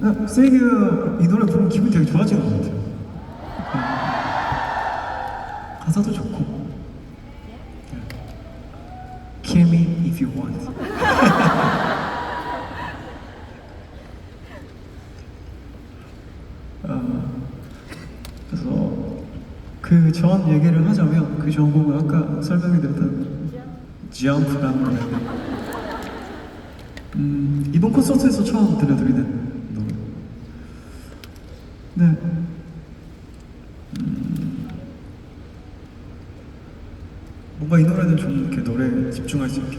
네, 세이기가 이 노래 부르면 기분이 되게 좋아지는 것 같아요. 네. 가사도 좋고. 네. Kill me if you want. 어, 그래서 그 전 얘기를 하자면 그 전 곡은 아까 설명해드렸던 지암프라는 노래인데 음, 이번 콘서트에서 처음 들려드리는 노래. 네. 음, 뭔가 이 노래는 좀 이렇게 노래에 집중할 수 있게.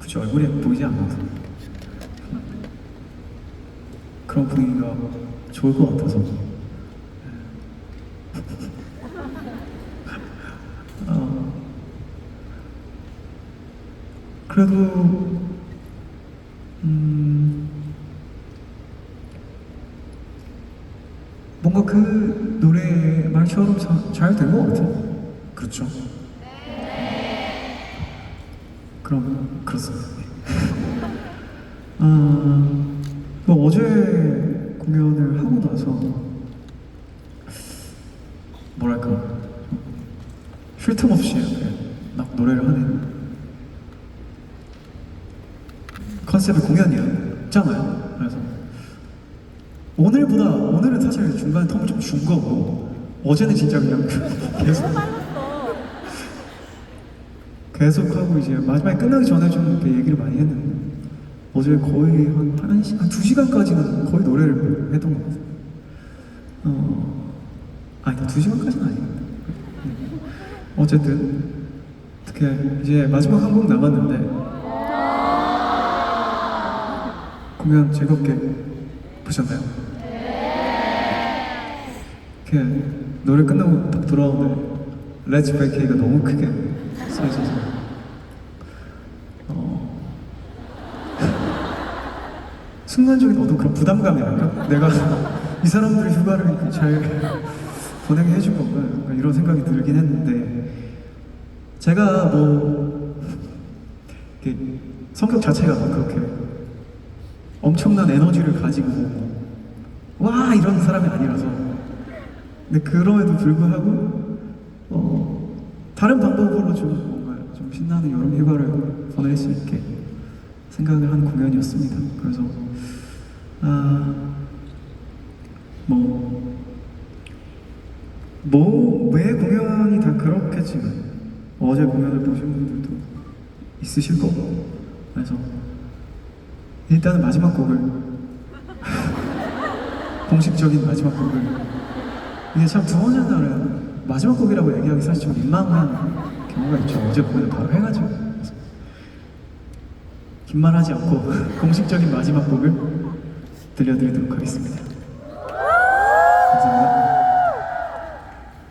그쵸, 얼굴이 보이지 않아서. 그런 분위기가 좋을 것 같아서. 그래도 음, 뭔가 그 노래 말처럼 잘된 것 같아요. 그렇죠? 그럼 그렇습니다. 네. 아, 뭐 어제 공연을 하고 나서 뭐랄까 쉴 틈 없이 막 노래를 하는 컨셉의 공연이었잖아요. 그래서 오늘보다 오늘은 사실 중간에 텀을 좀 준 거고 어제는 진짜 그냥 계속 계속 하고 이제 마지막에 끝나기 전에 좀 이렇게 얘기를 많이 했는데 어제 거의 한한 한두 시간까지는 거의 노래를 했던 것 같아요. 어 아니 두 시간까지는 아니겠다. 어쨌든 어떻게 이제 마지막 한 곡 남았는데 공연 즐겁게 보셨나요? 이렇게 노래 끝나고 딱 돌아오는데 레츠 브레이크가 너무 크게 써 있어서 어, 순간적인 어떤 그런 부담감이랄까? 내가 이 사람들이 휴가를 잘 보내게 해준 건가? 약간 이런 생각이 들긴 했는데 제가 뭐 성격 자체가 막 그렇게 엄청난 에너지를 가지고 와 이런 사람이 아니라서 근데 그럼에도 불구하고 어, 다른 방법으로 좀 뭔가 좀 신나는 여름 휴가를 보낼 수 있게 생각을 한 공연이었습니다. 그래서 아, 뭐, 아뭐매 공연이 다 그렇겠지만 어제 공연을 보신 분들도 있으실 거고 그래서 일단은 마지막 곡을. 공식적인 마지막 곡을. 이게 참 두 번째 날은 마지막 곡이라고 얘기하기 사실 좀 민망한 경우가 있죠. 어제 공연을 바로 해가지고. 그래서 긴 말하지 않고 공식적인 마지막 곡을 들려드리도록 하겠습니다. 감사합니다